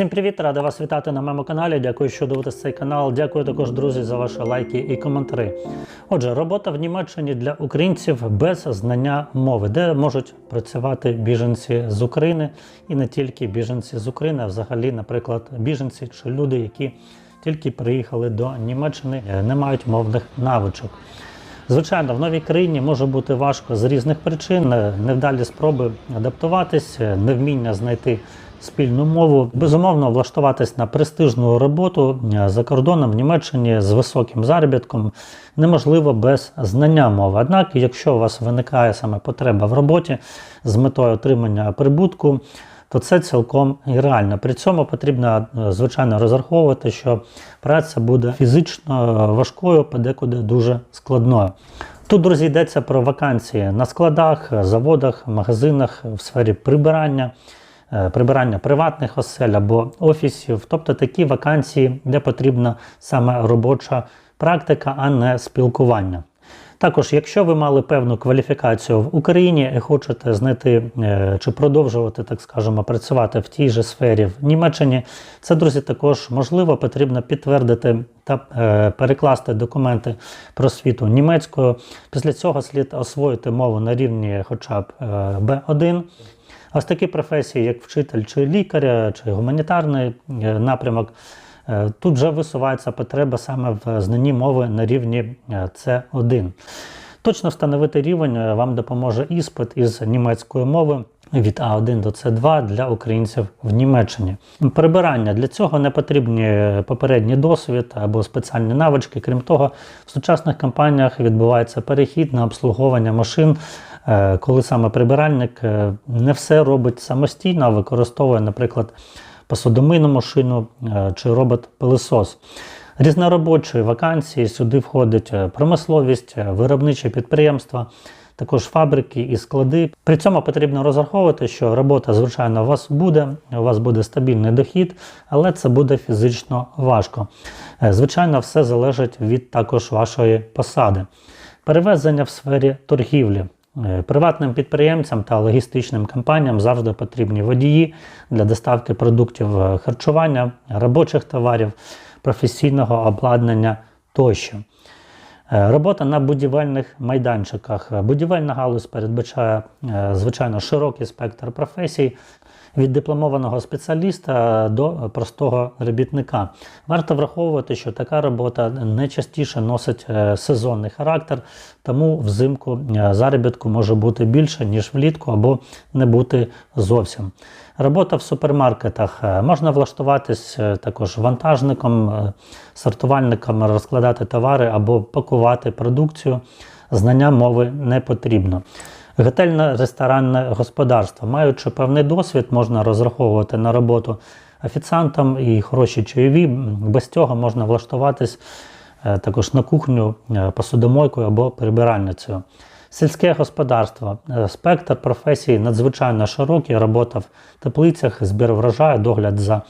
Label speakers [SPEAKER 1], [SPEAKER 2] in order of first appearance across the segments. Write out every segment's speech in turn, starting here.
[SPEAKER 1] Всім привіт, радий вас вітати на моєму каналі. Дякую, що дивитесь цей канал. Дякую також, друзі, за ваші лайки і коментарі. Отже, робота в Німеччині для українців без знання мови, де можуть працювати біженці з України і не тільки біженці з України, а взагалі, наприклад, біженці чи люди, які тільки приїхали до Німеччини, е, не мають мовних навичок. Звичайно, в новій країні може бути важко з різних причин, е, невдалі спроби адаптуватись, е, невміння знайти спільну мову. Безумовно, влаштуватись на престижну роботу е, за кордоном в Німеччині з високим заробітком неможливо без знання мови. Однак, якщо у вас виникає саме потреба в роботі з метою отримання прибутку, то це цілком і реально. При цьому потрібно е, звичайно розраховувати, що праця буде фізично е, важкою, подекуди дуже складною. Тут, друзі, йдеться про вакансії на складах, заводах, магазинах в сфері прибирання, прибирання приватних осель або офісів, тобто такі вакансії, де потрібна саме робоча практика, а не спілкування. Також, якщо ви мали певну кваліфікацію в Україні і хочете знайти е, чи продовжувати, так скажемо, працювати в тій же сфері в Німеччині, це, друзі, також можливо, потрібно підтвердити та е, перекласти документи про освіту німецькою. Після цього слід освоїти мову на рівні хоча б е, B1. Ось такі професії, як вчитель чи лікар, чи гуманітарний е, напрямок. Е, Тут вже висувається потреба саме в знанні мови на рівні е, С1. Точно встановити рівень вам допоможе іспит із німецької мови від А1 до С2 для українців в Німеччині. Прибирання для цього не потрібні попередній досвід або спеціальні навички. Крім того, в сучасних компаніях відбувається перехід на обслуговування машин. Е, Коли саме прибиральник е, не все робить самостійно, а використовує, наприклад, посудомийну машину е, чи робот-пилисос. Різноробочі вакансії сюди входить промисловість, виробничі підприємства, також фабрики і склади. При цьому потрібно розраховувати, що робота, звичайно, у вас буде, у вас буде стабільний дохід, але це буде фізично важко. Звичайно, все залежить від також вашої посади. Перевезення в сфері торгівлі. Е, Приватним підприємцям та логістичним компаніям завжди потрібні водії для доставки продуктів е, харчування, робочих товарів, професійного обладнання тощо. Е, Робота на будівельних майданчиках. Е, Будівельна галузь передбачає, е, звичайно, широкий спектр професій. Від дипломованого спеціаліста до простого робітника. Варто враховувати, що така робота не частіше носить сезонний характер, тому взимку заробітку може бути більше, ніж влітку, або не бути зовсім. Робота в супермаркетах Е, можна влаштуватись е, також вантажником, е, сортувальником, розкладати товари або пакувати продукцію. Знання мови не потрібно. Готельне ресторанне господарство. Маючи певний досвід, можна розраховувати на роботу офіціантом і хороші чайові. Без цього можна влаштуватись також на кухню посудомойкою або прибиральницею. Сільське господарство. Е, Спектр професій надзвичайно широкий, робота в теплицях, збір врожаю, догляд за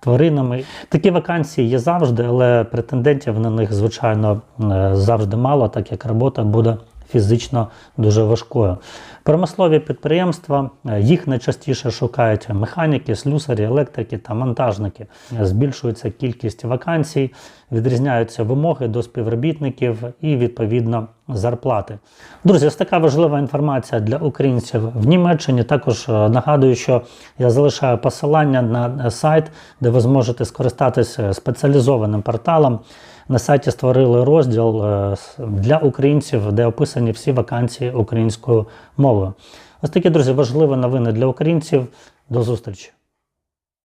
[SPEAKER 1] тваринами. Такі вакансії є завжди, але претендентів на них, звичайно, е, завжди мало, так як робота буде фізично дуже важкою. Промислові підприємства, е, їх найчастіше шукають механіки, слюсарі, електрики та монтажники. Збільшується кількість вакансій, відрізняються вимоги до співробітників і відповідно зарплати. Друзі, ось така важлива інформація для українців в Німеччині. Також е, нагадую, що я залишаю посилання на е, сайт, де ви зможете скористатися спеціалізованим порталом. На сайті створили розділ е, для українців, де описані всі вакансії українською мовою. Ось такі, друзі, важливі новини для українців. До зустрічі!